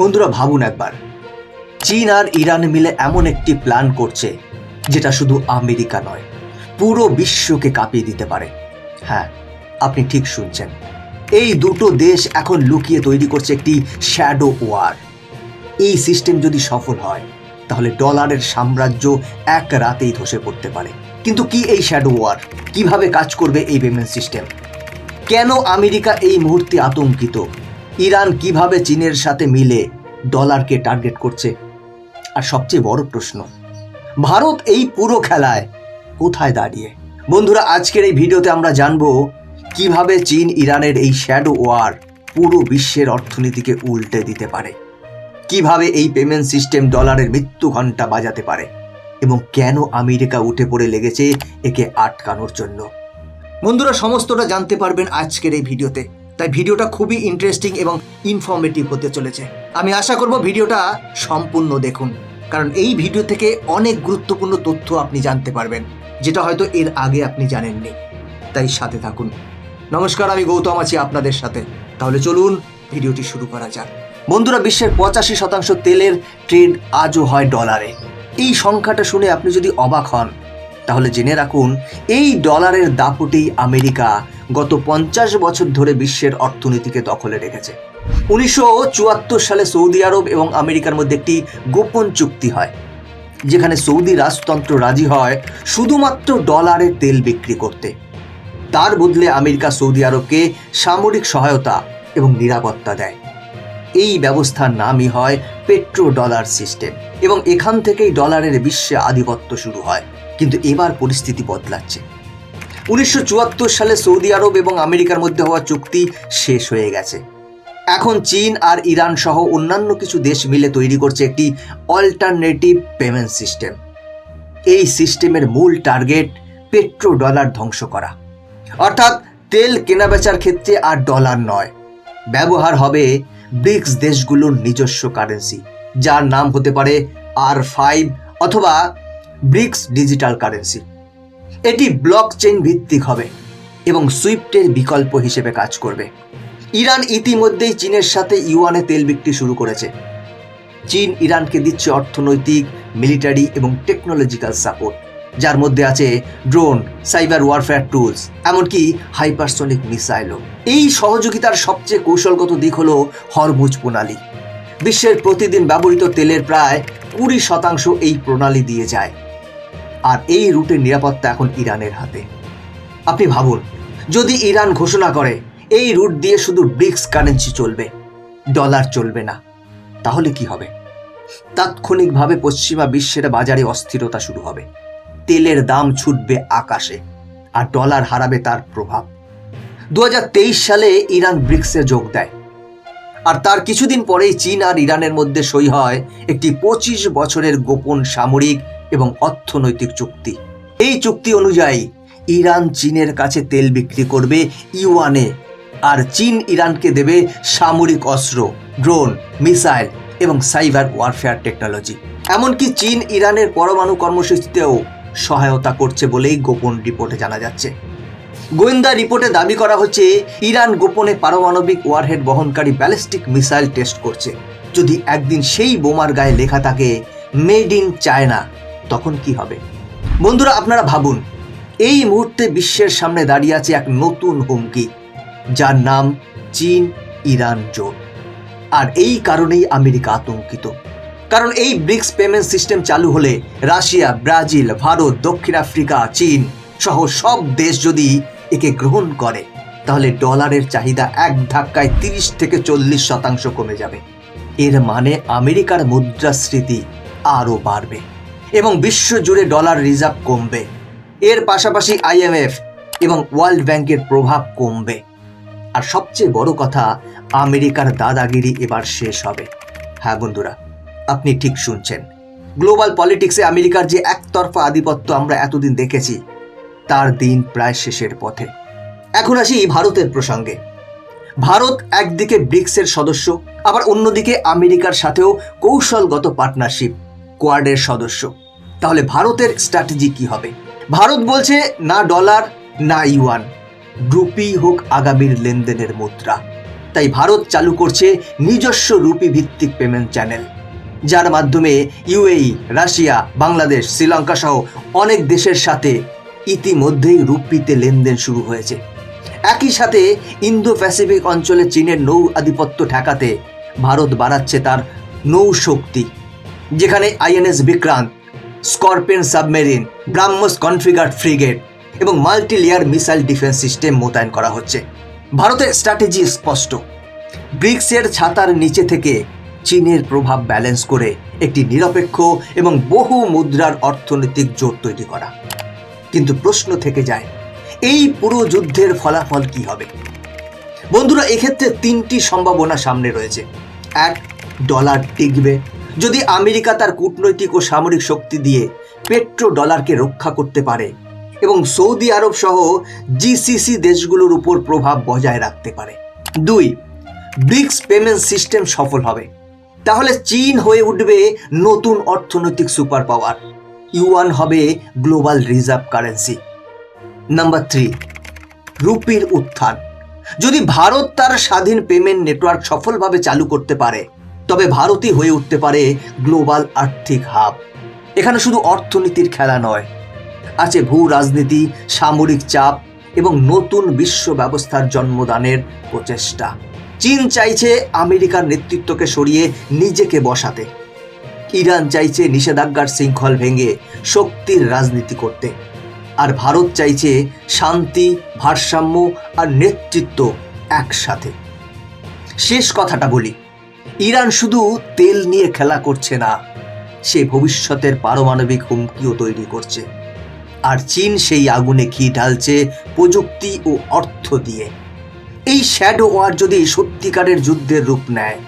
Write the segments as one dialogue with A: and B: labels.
A: বন্ধুরা, ভাবুন একবার। চীন আর ইরান মিলে এমন একটি প্ল্যান করছে, যেটা শুধু আমেরিকা নয়, পুরো বিশ্বকে কাঁপিয়ে দিতে পারে। হ্যাঁ আপনি ঠিক শুনছেন। এই দুটো দেশ এখন লুকিয়ে তৈরি করছে একটি শ্যাডো ওয়ার এই সিস্টেম যদি সফল হয়, তাহলে ডলারের সাম্রাজ্য এক রাতেই ধসে পড়তে পারে। কিন্তু কি এই শ্যাডো ওয়ার কীভাবে কাজ করবে এই পেমেন্ট সিস্টেম কেন আমেরিকা এই মুহূর্তে আতঙ্কিত? ইরান কীভাবে চীনের সাথে মিলে ডলারকে টার্গেট করছে? আর সবচেয়ে বড় প্রশ্ন, ভারত এই পুরো খেলায় কোথায় দাঁড়িয়ে? বন্ধুরা, আজকের এই ভিডিওতে আমরা জানব কীভাবে চীন ইরানের এই শ্যাডো ওয়ার পুরো বিশ্বের অর্থনীতিকে উল্টে দিতে পারে। কীভাবে এই পেমেন্ট সিস্টেম ডলারের মৃত্যু ঘণ্টা বাজাতে পারে? এবং কেন আমেরিকা উঠে পড়ে লেগেছে একে আটকানোর জন্য? বন্ধুরা, সমস্তটা জানতে পারবেন আজকের এই ভিডিওতে। তাই ভিডিওটা খুবই ইন্টারেস্টিং এবং ইনফরমেটিভ হতে চলেছে। আমি আশা করব ভিডিওটা সম্পূর্ণ দেখুন, কারণ এই ভিডিও থেকে অনেক গুরুত্বপূর্ণ তথ্য আপনি জানতে পারবেন, যেটা হয়তো এর আগে আপনি জানেননি। তাই সাথে থাকুন। নমস্কার, আমি গৌতম আছি আপনাদের সাথে। তাহলে চলুন ভিডিওটি শুরু করা যাক। বন্ধুরা, বিশ্বের পঁচাশি শতাংশ তেলের ট্রেড আজও হয় ডলারে এই সংখ্যাটা শুনে আপনি যদি অবাক হন তাহলে জেনে রাখুন, এই ডলারের দাপটেই আমেরিকা গত পঞ্চাশ বছর ধরে বিশ্বের অর্থনীতিকে দখলে রেখেছে। উনিশশো চুয়াত্তর সালে সৌদি আরব এবং আমেরিকার মধ্যে একটি গোপন চুক্তি হয়, যেখানে সৌদি রাজতন্ত্র রাজি হয় শুধুমাত্র ডলারে তেল বিক্রি করতে। তার বদলে আমেরিকা সৌদি আরবকে সামরিক সহায়তা এবং নিরাপত্তা দেয়। এই ব্যবস্থার নামই হয় পেট্রো ডলার সিস্টেম এবং এখান থেকেই ডলারের বিশ্বে আধিপত্য শুরু হয়। কিন্তু এবার পরিস্থিতি বদলাচ্ছে। উনিশশো চুয়াত্তর সালে সৌদি আরব এবং আমেরিকার মধ্যে হওয়া চুক্তি শেষ হয়ে গেছে। এখন চীন আর ইরান সহ অন্যান্য কিছু দেশ মিলে তৈরি করছে একটি অল্টারনেটিভ পেমেন্ট সিস্টেম এই সিস্টেমের মূল টার্গেট পেট্রো ডলার ধ্বংস করা। অর্থাৎ তেল কেনাবেচার ক্ষেত্রে আর ডলার নয়। ব্যবহার হবে ব্রিক্স দেশগুলোর নিজস্ব কারেন্সি যার নাম হতে পারে আর ফাইভ অথবা ব্রিক্স ডিজিটাল কারেন্সি। এটি ব্লক চেইন ভিত্তিক হবে এবং সুইফটের বিকল্প হিসেবে কাজ করবে। ইরান ইতিমধ্যেই চীনের সাথে ইউয়ানে তেল বিক্রি শুরু করেছে। চীন ইরানকে দিচ্ছে অর্থনৈতিক, মিলিটারি এবং টেকনোলজিক্যাল সাপোর্ট, যার মধ্যে আছে ড্রোন, সাইবার ওয়ারফেয়ার টুলস, এমনকি হাইপারসনিক মিসাইলও। এই সহযোগিতার সবচেয়ে কৌশলগত দিক হল হরমুজ প্রণালী। বিশ্বের প্রতিদিন ব্যবহৃত তেলের প্রায় কুড়ি শতাংশ এই প্রণালী দিয়ে যায়। আর এই রুটের নিরাপত্তা এখন ইরানের হাতে। আপনি ভাবুন, যদি ইরান ঘোষণা করে, এই রুট দিয়ে শুধু ব্রিক্স কারেন্সি চলবে, ডলার চলবে না, তাহলে কি হবে? তাৎক্ষণিকভাবে পশ্চিমা বিশ্বের বাজারে অস্থিরতা শুরু হবে। তেলের দাম ছুটবে আকাশে, আর ডলার হারাবে তার প্রভাব। দু হাজার তেইশ সালে ইরান ব্রিক্সে যোগ দেয়। আর তার কিছুদিন পরেই চীন আর ইরানের মধ্যে সই হয় একটি পঁচিশ বছরের গোপন সামরিক এবং অর্থনৈতিক চুক্তি। এই চুক্তি অনুযায়ী ইরান চীনের কাছে তেল বিক্রি করবে ইউয়ানে আর চীন ইরানকে দেবে সামরিক অস্ত্র, ড্রোন, মিসাইল এবং সাইবার ওয়ারফেয়ার টেকনোলজি। এমনকি চীন ইরানের পরমাণু কর্মসূচিতেও সহায়তা করছে বলেই গোপন রিপোর্টে জানা যাচ্ছে। গোয়েন্দা রিপোর্টে দাবি করা হচ্ছে, ইরান গোপনে পারমাণবিক ওয়ারহেড বহনকারী ব্যালিস্টিক মিসাইল টেস্ট করছে। যদি একদিন সেই বোমার গায়ে লেখা থাকে, মেড ইন চায়না তখন কি হবে? বন্ধুরা, আপনারা ভাবুন, এই মুহূর্তে বিশ্বের সামনে দাঁড়িয়ে আছে এক নতুন হুমকি, যার নাম চীন ইরান জোট। আর এই কারণেই আমেরিকা আতঙ্কিত। কারণ এই ব্রিক্স পেমেন্ট সিস্টেম চালু হলে রাশিয়া, ব্রাজিল, ভারত, দক্ষিণ আফ্রিকা, চীন সহ সব দেশ যদি একে গ্রহণ করে, তাহলে ডলারের চাহিদা এক ধাক্কায় তিরিশ থেকে চল্লিশ শতাংশ কমে যাবে। এর মানে আমেরিকার মুদ্রাস্ফীতি আরও বাড়বে। এবং বিশ্বজুড়ে ডলার রিজার্ভ কমবে। এর পাশাপাশি আইএমএফ এবং ওয়ার্ল্ড ব্যাংকের প্রভাব কমবে। আর সবচেয়ে বড় কথা, আমেরিকার দাদাগিরি এবার শেষ হবে। হ্যাঁ বন্ধুরা, আপনি ঠিক শুনছেন। গ্লোবাল পলিটিক্সে আমেরিকার যে একতরফা আধিপত্য আমরা এতদিন দেখেছি, তার দিন প্রায় শেষের পথে। এখন আসি ভারতের প্রসঙ্গে। ভারত একদিকে ব্রিক্সের সদস্য, আবার অন্যদিকে আমেরিকার সাথেও কৌশলগত পার্টনারশিপ। কোয়াডের সদস্য। তাহলে ভারতের স্ট্র্যাটেজি কি হবে? ভারত বলছে, না ডলার না ইউয়ান রুপি হোক আগামীর লেনদেনের মুদ্রা। তাই ভারত চালু করছে নিজস্ব রুপি ভিত্তিক পেমেন্ট চ্যানেল যার মাধ্যমে ইউএই রাশিয়া, বাংলাদেশ, শ্রীলঙ্কা সহ অনেক দেশের সাথে ইতিমধ্যেই রুপিতে লেনদেন শুরু হয়েছে। একই সাথে ইন্দো প্যাসিফিক অঞ্চলে চীনের নৌ আধিপত্য ঠেকাতে ভারত বাড়াচ্ছে তার নৌ শক্তি। যেখানে INS Vikrant, scorpion submarine, BrahMos configured frigate এবং multi layer missile defence system মোতায়েন করা হচ্ছে। ভারতের স্ট্র্যাটেজি স্পষ্ট। ব্রিক্সের ছাতার নিচে থেকে চীনের প্রভাব ব্যালেন্স করে একটি নিরপেক্ষ এবং বহু মুদ্রার অর্থনৈতিক জোট তৈরি করা। কিন্তু প্রশ্ন থেকে যায়, এই পুরো যুদ্ধের ফলাফল কি হবে? বন্ধুরা, এক্ষেত্রে তিনটি সম্ভাবনা সামনে রয়েছে। এক, ডলার টিকবে। যদি আমেরিকা তার কূটনৈতিক ও সামরিক শক্তি দিয়ে পেট্রো ডলারকে রক্ষা করতে পারে এবং সৌদি আরব সহ জিসিসি দেশগুলোর উপর প্রভাব বজায় রাখতে পারে। দুই, ব্রিক্স পেমেন্ট সিস্টেম সফল হবে। তাহলে চীন হয়ে উঠবে নতুন অর্থনৈতিক সুপার পাওয়ার ইউয়ান হবে global reserve currency. Number three, রুপির উত্থান। যদি ভারত তার স্বাধীন পেমেন্ট নেটওয়ার্ক সফলভাবে চালু করতে পারে তবে ভারতই হয়ে উঠতে পারে গ্লোবাল আর্থিক হাব। এখানে শুধু অর্থনীতির খেলা নয়, আছে ভূ রাজনীতি, সামরিক চাপ এবং নতুন বিশ্ব ব্যবস্থার জন্মদানের প্রচেষ্টা। চীন চাইছে আমেরিকার নেতৃত্বকে সরিয়ে নিজেকে বসাতে। ইরান চাইছে নিষেধাজ্ঞার শৃঙ্খল ভেঙে শক্তির রাজনীতি করতে। আর ভারত চাইছে শান্তি, ভারসাম্য আর নেতৃত্ব একসাথে। শেষ কথাটা বলি। ইরান শুধু তেল নিয়ে খেলা করছে না, সে ভবিষ্যতের পারমাণবিক হুমকিও তৈরি করছে। আর চীন সেই আগুনে ঘি ঢালছে প্রযুক্তি ও অর্থ দিয়ে। এই শ্যাডো ওয়ার যদি সত্যিকারের যুদ্ধের রূপ নেয়,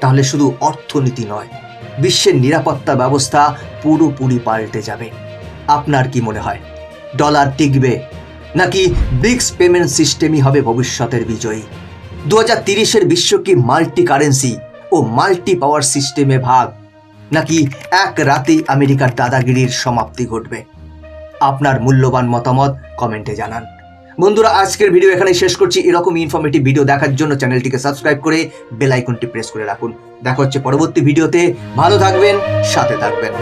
A: তাহলে শুধু অর্থনীতি নয়, বিশ্বের নিরাপত্তা ব্যবস্থা পুরোপুরি পাল্টে যাবে। আপনার কি মনে হয়, ডলার টিকবে নাকি ব্রিক্স পেমেন্ট সিস্টেমই হবে ভবিষ্যতের বিজয়ী? দু হাজার তিরিশের বিশ্ব কি মাল্টি কারেন্সি ও মাল্টি পাওয়ার সিস্টেমে ভাগ। নাকি এক রাতেই আমেরিকার দাদাগিরির সমাপ্তি ঘটবে? আপনার মূল্যবান মতামত কমেন্টে জানান। বন্ধুরা, আজকের ভিডিও এখানে শেষ করছি। এরকম ইনফরমেটিভ ভিডিও দেখার জন্য চ্যানেলটিকে সাবস্ক্রাইব করে বেল আইকনটি প্রেস করে রাখুন। দেখা হচ্ছে পরবর্তী ভিডিওতে ভালো থাকবেন, সাথে থাকবেন।